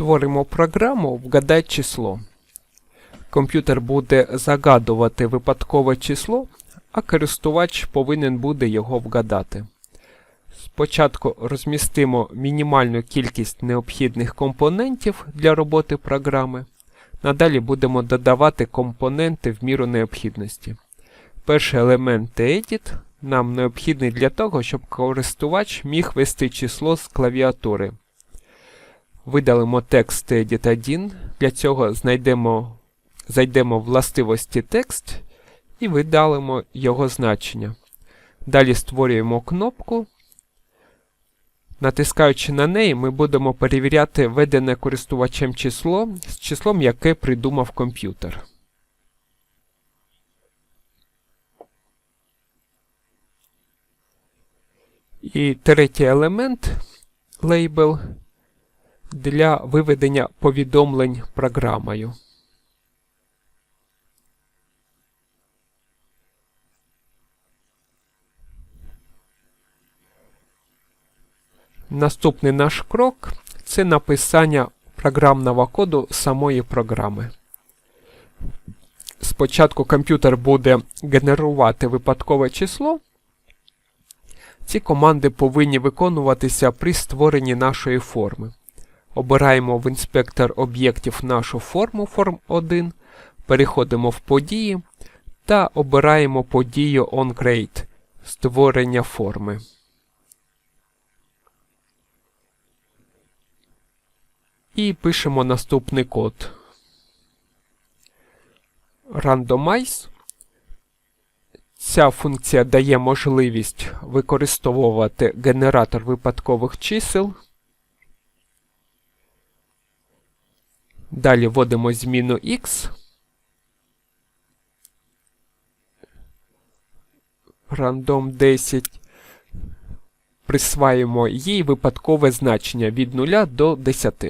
Створимо програму Вгадай число. Комп'ютер буде загадувати випадкове число, а користувач повинен буде його вгадати. Спочатку розмістимо мінімальну кількість необхідних компонентів для роботи програми. Надалі будемо додавати компоненти в міру необхідності. Перший елемент Edit нам необхідний для того, щоб користувач міг ввести число з клавіатури. Видалимо текст Edit 1. Для цього знайдемо, зайдемо в властивості текст і видалимо його значення. Далі створюємо кнопку. Натискаючи на неї, ми будемо перевіряти введене користувачем число з числом, яке придумав комп'ютер. І третій елемент лейбл для виведення повідомлень програмою. Наступний наш крок це написання програмного коду самої програми. Спочатку комп'ютер буде генерувати випадкове число. Ці команди повинні виконуватися при створенні нашої форми. Обираємо в інспектор об'єктів нашу форму Form1, переходимо в події та обираємо подію OnCreate створення форми. І пишемо наступний код. Randomize. Ця функція дає можливість використовувати генератор випадкових чисел. Далі вводимо зміну x. Random 10. Присваємо їй випадкове значення від 0 до 10.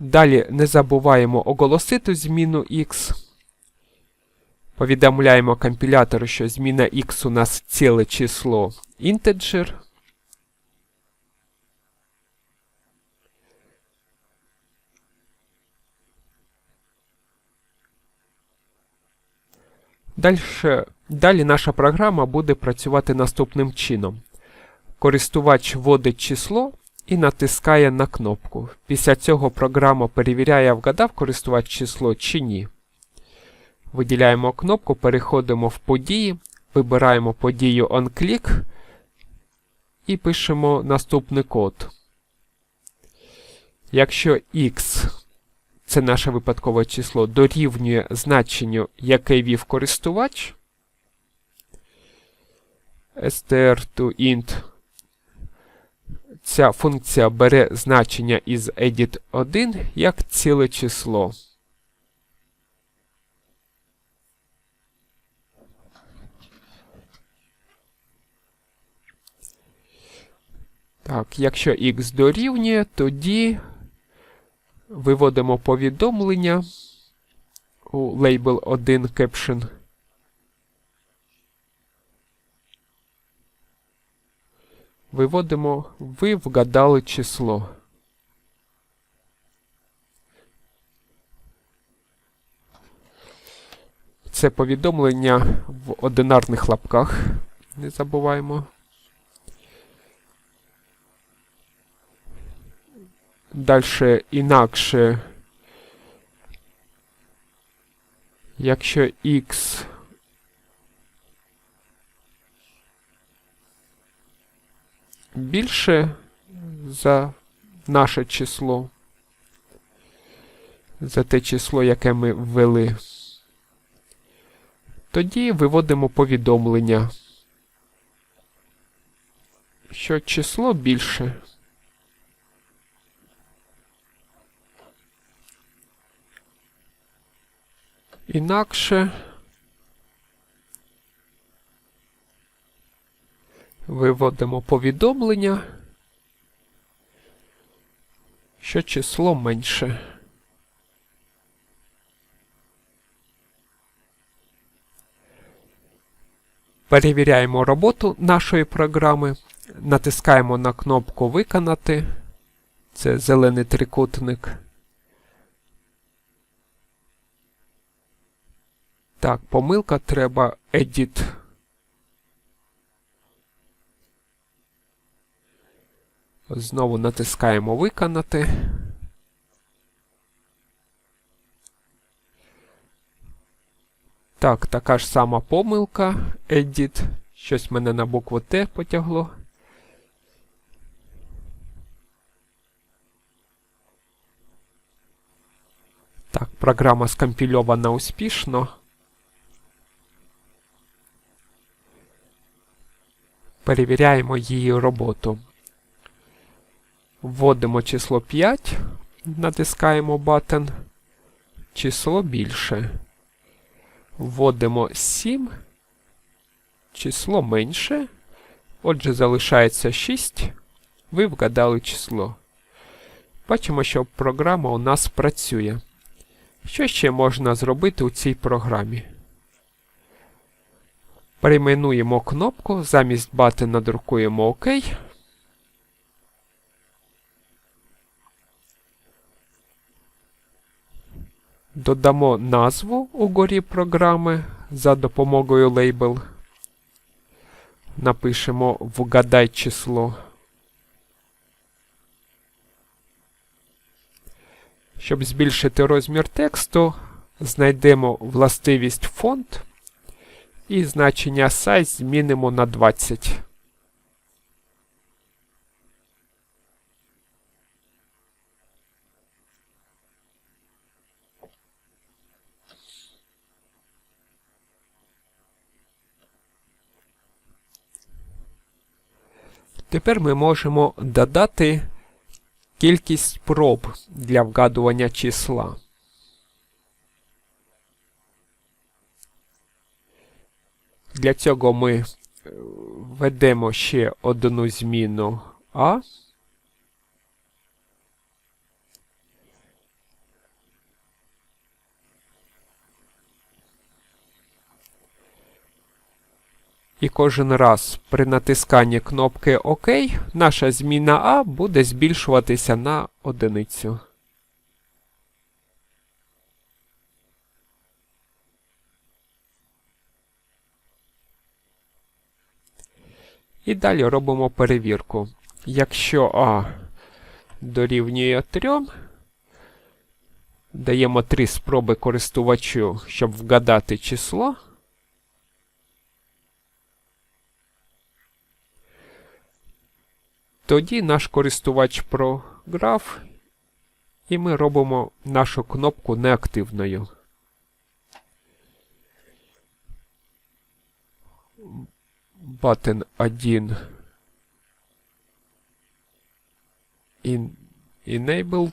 Далі не забуваємо оголосити зміну x. Повідомляємо компілятору, що зміна x у нас ціле число integer. Дальше, далі наша програма буде працювати наступним чином. Користувач вводить число і натискає на кнопку. Після цього програма перевіряє, вгадав користувач число чи ні. Виділяємо кнопку, переходимо в події, вибираємо подію OnClick і пишемо наступний код. Якщо x це наше випадкове число, дорівнює значенню, яке вів користувач, str to int Ця функція бере значення із edit 1 як ціле число. Так, якщо x дорівнює, тоді виводимо повідомлення у label 1 caption. Виводимо ви вгадали число. Це повідомлення в одинарних лапках. Не забуваємо. Далі інакше, якщо x більше за наше число, за те число, яке ми ввели, тоді виводимо повідомлення, що число більше. Інакше Виводимо повідомлення, що число менше. Перевіряємо роботу нашої програми, натискаємо на кнопку Виконати Це зелений трикутник. Так, помилка треба edit. Знову натискаємо виконати. Так, така ж сама помилка. Edit. Щось мене на букву Т потягло. Так, програма скомпільована успішно. Перевіряємо її роботу. Вводимо число 5, натискаємо button. Число більше. Вводимо 7, число менше. Отже, залишається 6. Ви вгадали число. Бачимо, що програма у нас працює. Що ще можна зробити у цій програмі? Перейменуємо кнопку, замість бати надрукуємо ОК. Додамо назву угорі програми за допомогою лейбл. Напишемо Вгадай число. Щоб збільшити розмір тексту, знайдемо властивість фонд і значення size змінимо на 20. Тепер ми можемо додати кількість спроб для вгадування числа. Для цього ми е, введемо ще одну зміну А. І кожен раз при натисканні кнопки ОК наша зміна А буде збільшуватися на одиницю. І далі робимо перевірку. Якщо А дорівнює 3, даємо 3 спроби користувачу, щоб вгадати число. Тоді наш користувач програв, і ми робимо нашу кнопку неактивною. Button 1 in enabled.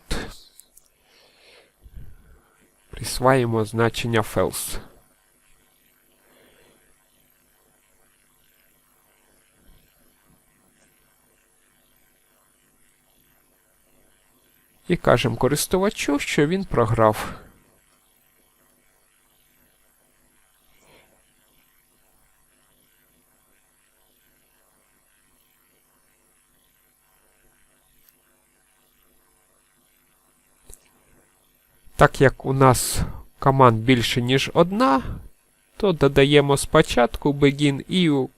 Присваємо значення false. І кажемо користувачу, що він програв. Так як у нас команд більше, ніж одна, то додаємо спочатку begin і у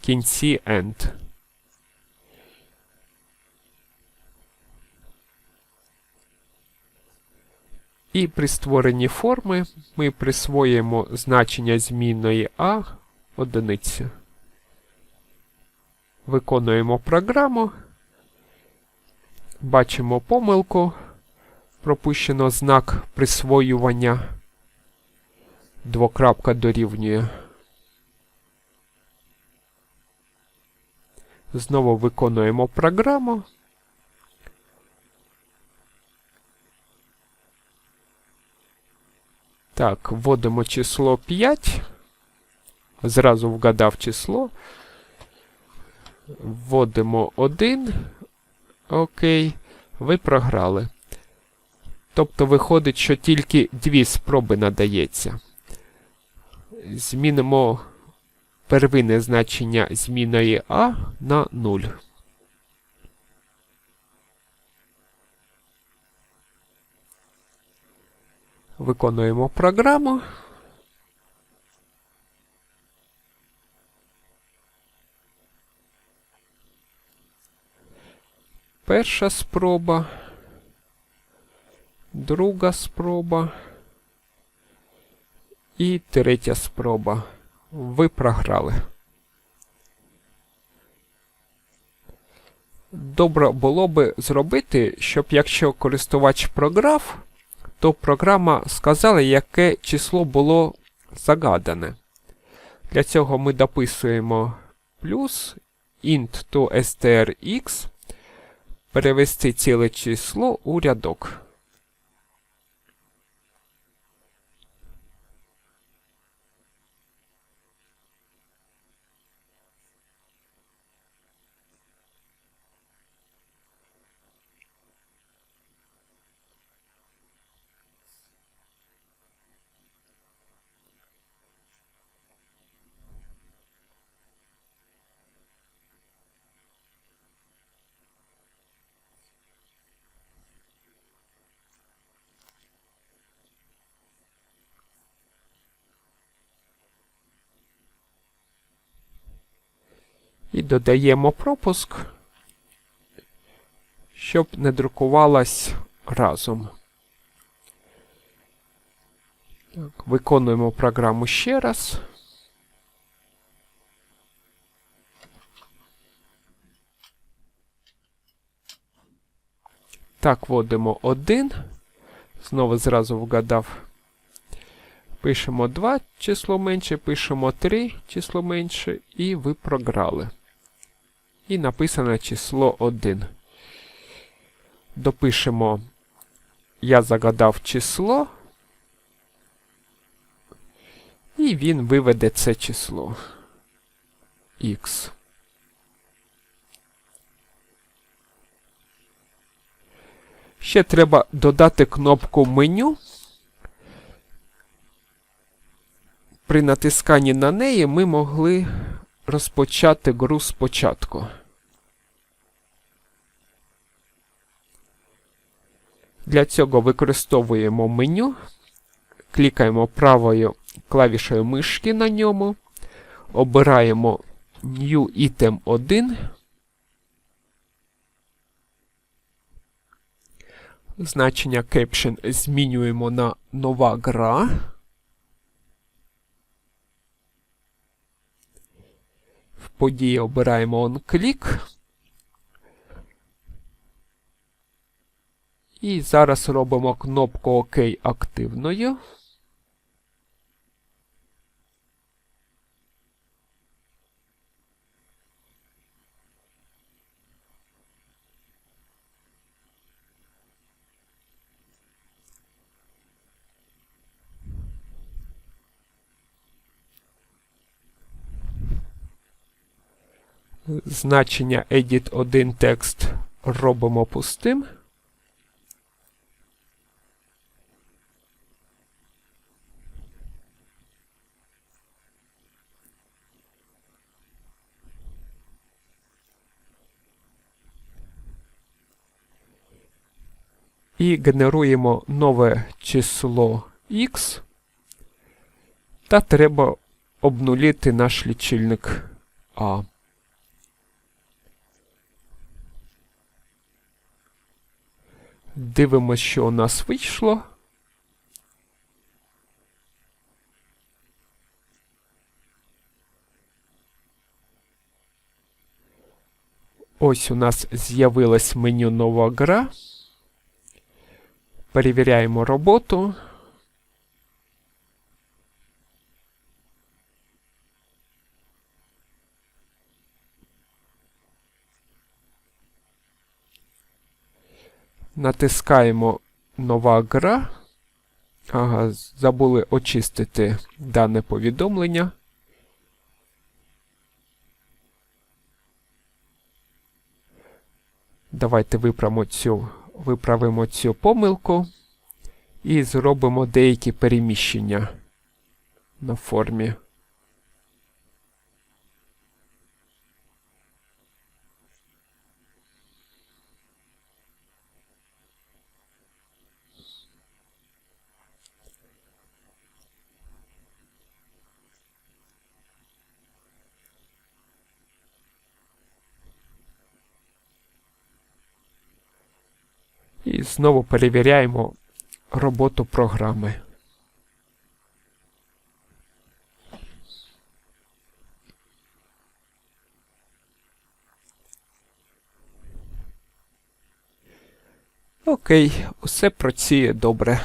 кінці end. І при створенні форми ми присвоїмо значення змінної А одиницю. Виконуємо програму. Бачимо помилку. Пропущено знак присвоювання. Двокрапка дорівнює. Знову виконуємо програму. Так, вводимо число 5. Зразу вгадав число. Вводимо 1. Окей. Ви програли. Тобто виходить, що тільки дві спроби надається. Змінимо первинне значення зміної А на 0. Виконуємо програму. Перша спроба. Друга спроба. І третя спроба. Ви програли. Добре було би зробити, щоб якщо користувач програв, то програма сказала, яке число було загадане. Для цього ми дописуємо плюс int to strx, перевести ціле число у рядок. І додаємо пропуск, щоб не друкувалось разом. Так, Виконуємо програму ще раз. Так, вводимо 1. Знову зразу вгадав. Пишемо 2 число менше, пишемо 3 число менше, і ви програли. І написано число 1. Допишемо я загадав число. І він виведе це число X. Ще треба додати кнопку меню. При натисканні на неї ми могли розпочати гру спочатку. Для цього використовуємо меню, клікаємо правою клавішою мишки на ньому, обираємо New Item 1. Значення Caption змінюємо на нова гра. Події обираємо OnClick. І зараз робимо кнопку ОК активною. Значення edit 1 текст робимо пустим. І генеруємо нове число x. Та треба обнулити наш лічильник А. Дивимося, що у нас вийшло. Ось у нас з'явилось меню нова гра. Перевіряємо роботу. Натискаємо нова гра. Ага, забули очистити дане повідомлення. Давайте виправимо цю, виправимо цю помилку і зробимо деякі переміщення на формі. І знову перевіряємо роботу програми. Окей, усе працює добре.